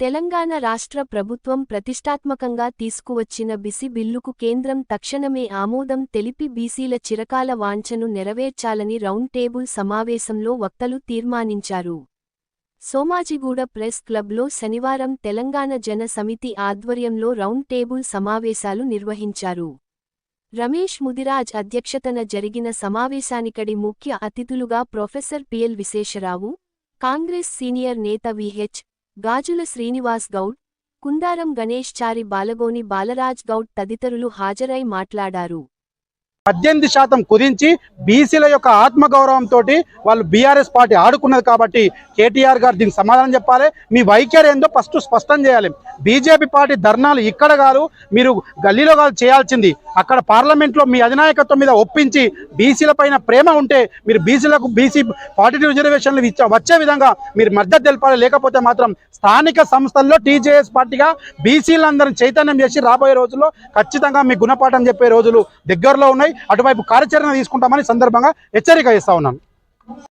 తెలంగాణ రాష్ట్ర ప్రభుత్వం ప్రతిష్టాత్మకంగా తీసుకువచ్చిన బిసి బిల్లుకు కేంద్రం తక్షణమే ఆమోదం తెలిపి బీసీల చిరకాల వాంఛను నెరవేర్చాలని రౌండ్ టేబుల్ సమావేశంలో వక్తలు తీర్మానించారు. సోమాజిగూడ ప్రెస్ క్లబ్లో శనివారం తెలంగాణ జన సమితి ఆధ్వర్యంలో రౌండ్ టేబుల్ సమావేశాలు నిర్వహించారు. రమేష్ ముదిరాజ్ అధ్యక్షతన జరిగిన సమావేశానికడి ముఖ్య అతిథులుగా professor PL Visheshrao Congress senior నేత విహెచ్ గాజుల శ్రీనివాస్ గౌడ్ కుందారం గణేష్ చారి బాలగోని బాలరాజ్ గౌడ్ తదితరులు హాజరై మాట్లాడారు. పద్దెనిమిది శాతం కుదించి బీసీల యొక్క ఆత్మగౌరవంతో వాళ్ళు బీఆర్ఎస్ పార్టీ ఆడుకున్నది కాబట్టి కేటీఆర్ గారు దీనికి సమాధానం చెప్పాలి. మీ వైఖరి ఏందో ఫస్ట్ స్పష్టం చేయాలి. బీజేపీ పార్టీ ధర్నాలు ఇక్కడ కాదు మీరు గల్లీలో కాదు చేయాల్సింది. అక్కడ పార్లమెంట్లో మీ అధినాయకత్వం మీద ఒప్పించి బీసీల పైన ప్రేమ ఉంటే మీరు బీసీలకు బీసీ పార్టీ రిజర్వేషన్లు వచ్చే విధంగా మీరు మద్దతు తెలపాలి. లేకపోతే మాత్రం స్థానిక సంస్థల్లో టీజేఎస్ పార్టీగా బీసీలందరినీ చైతన్యం చేసి రాబోయే రోజుల్లో ఖచ్చితంగా మీ గుణపాఠం చెప్పే రోజులు దగ్గరలో ఉన్నాయి. అటువైపు కార్యాచరణ తీసుకుంటామని సందర్భంగా హెచ్చరిక ఇస్తా ఉన్నాను.